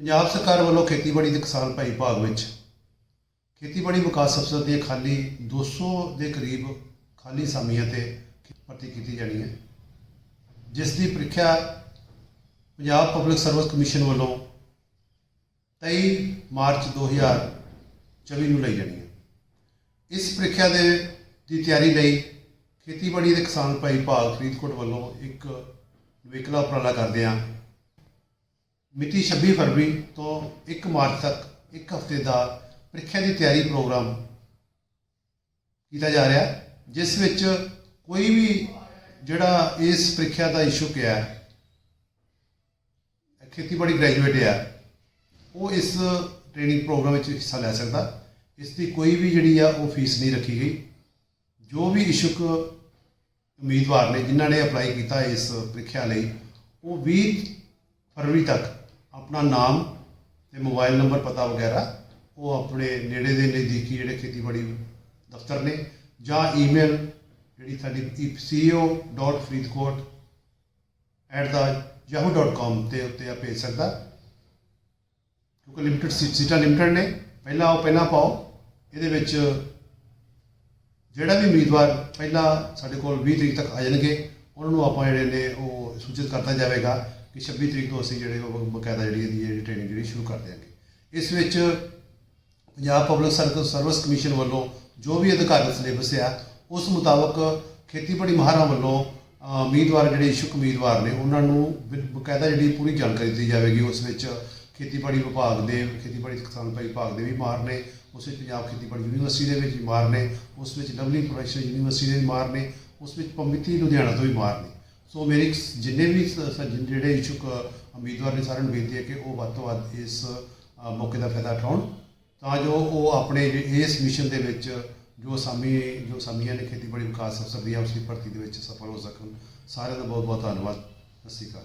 ਪੰਜਾਬ ਸਰਕਾਰ ਵੱਲੋਂ ਖੇਤੀਬਾੜੀ ਤੇ ਕਿਸਾਨ ਭਾਈ ਭਾਗ ਵਿੱਚ ਖੇਤੀਬਾੜੀ ਵਿਕਾਸ ਅਫਸਰ ਦੀਆਂ ਖਾਲੀ 200 ਦੇ ਕਰੀਬ ਖਾਲੀ ਅਸਾਮੀਆਂ ਤੇ ਭਰਤੀ ਕੀਤੀ ਜਾਣੀ ਹੈ। ਜਿਸ ਦੀ ਪ੍ਰੀਖਿਆ ਪੰਜਾਬ ਪਬਲਿਕ ਸਰਵਿਸ ਕਮਿਸ਼ਨ ਵੱਲੋਂ 23 ਮਾਰਚ 2024 ਨੂੰ ਲਈ ਜਾਣੀ ਹੈ। ਇਸ ਪ੍ਰੀਖਿਆ ਦੇ, ਦੀ ਤਿਆਰੀ ਲਈ ਖੇਤੀਬਾੜੀ ਦੇ ਕਿਸਾਨ ਭਾਈ ਭਾਗ ਫਰੀਦਕੋਟ ਵੱਲੋਂ ਇੱਕ ਵਿਕਲਾ ਉਪਰਾਲਾ ਕਰਦੇ ਹਾਂ। ਮਿਤੀ 26 ਫਰਵਰੀ ਤੋਂ 1 ਮਾਰਚ ਤੱਕ ਇੱਕ ਹਫ਼ਤੇ ਦਾ ਪ੍ਰੀਖਿਆ ਦੀ ਤਿਆਰੀ ਪ੍ਰੋਗਰਾਮ ਕੀਤਾ ਜਾ ਰਿਹਾ, ਜਿਸ ਵਿੱਚ ਕੋਈ ਵੀ ਜਿਹੜਾ ਇਸ ਪ੍ਰੀਖਿਆ ਦਾ ਇਸ਼ੂਕ ਹੈ ਖੇਤੀਬਾੜੀ ਗ੍ਰੈਜੂਏਟ ਆ, ਉਹ ਇਸ ਟ੍ਰੇਨਿੰਗ ਪ੍ਰੋਗਰਾਮ ਵਿੱਚ ਹਿੱਸਾ ਲੈ ਸਕਦਾ। ਇਸ ਦੀ ਕੋਈ ਵੀ ਜਿਹੜੀ ਆ ਉਹ ਫੀਸ ਨਹੀਂ ਰੱਖੀ ਗਈ। ਜੋ ਵੀ ਇਸ਼ੂਕ ਉਮੀਦਵਾਰ ਨੇ ਜਿਨ੍ਹਾਂ ਨੇ ਅਪਲਾਈ ਕੀਤਾ ਇਸ ਪ੍ਰੀਖਿਆ ਲਈ, ਉਹ 20 ਫਰਵਰੀ ਤੱਕ ਆਪਣਾ ਨਾਮ ਤੇ ਮੋਬਾਈਲ ਨੰਬਰ ਪਤਾ ਵਗੈਰਾ, ਉਹ ਆਪਣੇ ਨੇੜੇ ਦੇ ਨਜ਼ਦੀਕੀ ਜਿਹੜੇ ਖੇਤੀਬਾੜੀ ਦਫ਼ਤਰ ਨੇ, ਜਾਂ ਈਮੇਲ ਜਿਹੜੀ ਸਾਡੀ ceo.freetkot@yahoo.com ਤੇ ਉੱਤੇ ਆ ਭੇਜ ਸਕਦਾ। ਕਿਉਂਕਿ ਲਿਮਟਿਡ ਸੀਟਾਂ ਲਿਮਟਿਡ ਨੇ, ਪਹਿਲਾਂ ਉਹ ਪਹਿਲਾਂ ਪਾਓ। ਇਹਦੇ ਵਿੱਚ ਜਿਹੜਾ ਵੀ ਉਮੀਦਵਾਰ ਪਹਿਲਾਂ ਸਾਡੇ ਕੋਲ 20 ਤਰੀਕ ਤੱਕ ਆ ਜਾਣਗੇ, ਉਹਨਾਂ ਨੂੰ ਆਪਾਂ ਜਿਹੜੇ ਨੇ ਉਹ ਸੂਚਿਤ ਕਰਤਾ ਜਾਵੇਗਾ। ਕਿ 26 ਤਰੀਕ ਤੋਂ ਅਸੀਂ ਜਿਹੜੇ ਉਹ ਬਕਾਇਦਾ ਜਿਹੜੀ ਇਹਦੀ ਜਿਹੜੀ ਟ੍ਰੇਨਿੰਗ ਜਿਹੜੀ ਸ਼ੁਰੂ ਕਰ ਦਿਆਂਗੇ। ਇਸ ਵਿੱਚ Punjab public service service commission ਵੱਲੋਂ ਜੋ ਵੀ ਅਧਿਕਾਰਤ ਸਿਲੇਬਸ ਆ, ਉਸ ਮੁਤਾਬਕ ਖੇਤੀਬਾੜੀ ਮਾਹਰਾਂ ਵੱਲੋਂ ਉਮੀਦਵਾਰ ਜਿਹੜੇ ਇਸ਼ੂਕ ਉਮੀਦਵਾਰ ਨੇ, ਉਹਨਾਂ ਨੂੰ ਬ- ਬਕਾਇਦਾ ਜਿਹੜੀ ਪੂਰੀ ਜਾਣਕਾਰੀ ਦਿੱਤੀ ਜਾਵੇਗੀ। ਉਸ ਵਿੱਚ ਖੇਤੀਬਾੜੀ ਵਿਭਾਗ ਦੇ, ਖੇਤੀਬਾੜੀ ਕਿਸਾਨ ਭਾਈ ਵਿਭਾਗ ਦੇ ਵੀ ਮਾਰ ਨੇ, ਉਸ ਵਿੱਚ ਪੰਜਾਬ ਖੇਤੀਬਾੜੀ ਯੂਨੀਵਰਸਿਟੀ ਦੇ ਵਿੱਚ ਵੀ ਮਾਹਰ ਨੇ, ਉਸ ਵਿੱਚ ਲਵਲੀ ਪ੍ਰੋਫੈਸ਼ਨਲ ਯੂਨੀਵਰਸਿਟੀ ਦੇ ਵੀ ਮਾਰ ਨੇ, ਉਸ ਵਿੱਚ ਪੰਮਿਤੀ ਲੁਧਿਆਣਾ ਤੋਂ ਵੀ ਮਾਰ ਨੇ। ਸੋ ਮੇਰੀ ਜਿੰਨੇ ਵੀ ਜਿਹੜੇ ਇਛੁਕ ਉਮੀਦਵਾਰ ਨੇ ਸਾਰਿਆਂ ਨੂੰ ਬੇਨਤੀ ਹੈ ਕਿ ਉਹ ਵੱਧ ਤੋਂ ਵੱਧ ਇਸ ਮੌਕੇ ਦਾ ਫਾਇਦਾ ਉਠਾਉਣ। ਤਾਂ ਜੋ ਉਹ ਆਪਣੇ ਇਸ ਮਿਸ਼ਨ ਦੇ ਵਿੱਚ ਜੋ ਸਾਮੀ ਜੋ ਸਾਮੀਆਂ ਨੇ ਖੇਤੀਬਾੜੀ ਵਿਕਾਸ ਅਫਸਰ ਦੀ ਆਪਸੀ ਭਰਤੀ ਦੇ ਵਿੱਚ ਸਫਲ ਹੋ ਸਕਣ। ਸਾਰਿਆਂ ਦਾ ਬਹੁਤ ਬਹੁਤ ਧੰਨਵਾਦ। ਸਤਿ ਸ਼੍ਰੀ ਅਕਾਲ।